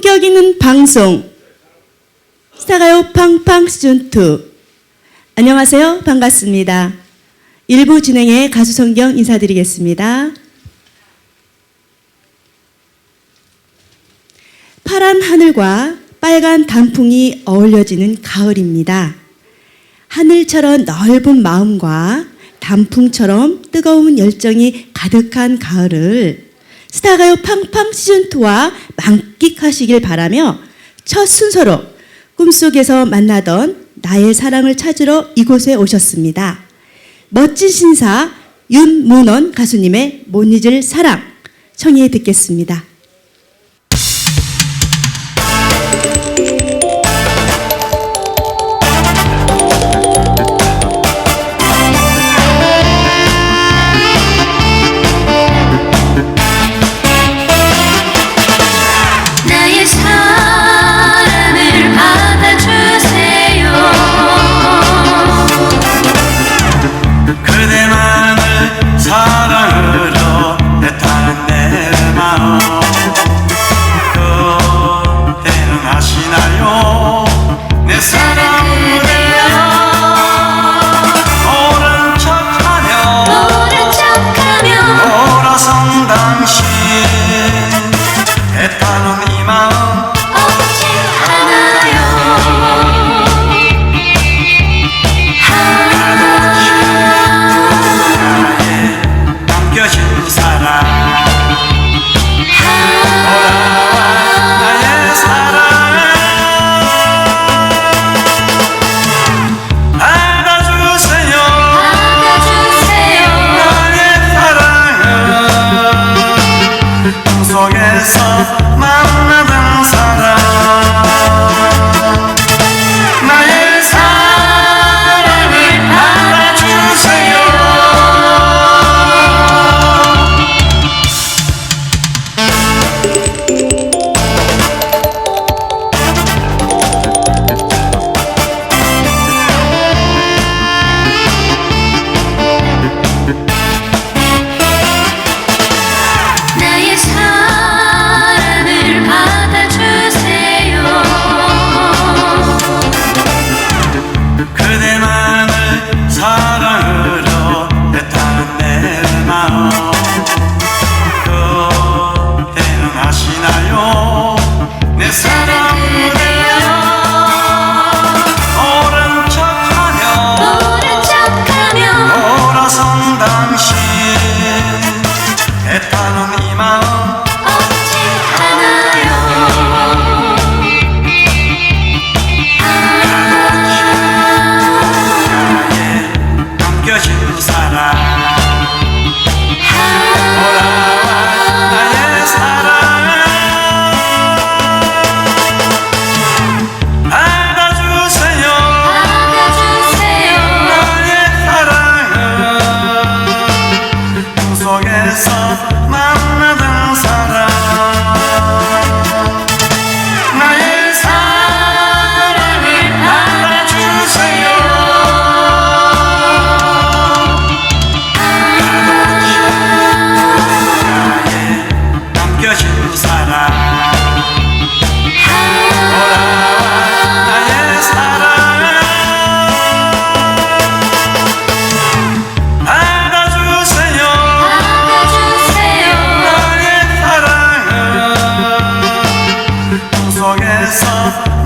품격 있는 방송. 스타가요 팡팡 시즌2 안녕하세요. 반갑습니다. 1부 진행의 가수 성경 인사드리겠습니다. 파란 하늘과 빨간 단풍이 어울려지는 가을입니다. 하늘처럼 넓은 마음과 단풍처럼 뜨거운 열정이 가득한 가을을 스타가요 팡팡 시즌2와 만끽하시길 바라며 첫 순서로 꿈속에서 만나던 나의 사랑을 찾으러 이곳에 오셨습니다. 멋진 신사 윤문원 가수님의 못 잊을 사랑 청해 듣겠습니다. long as I'm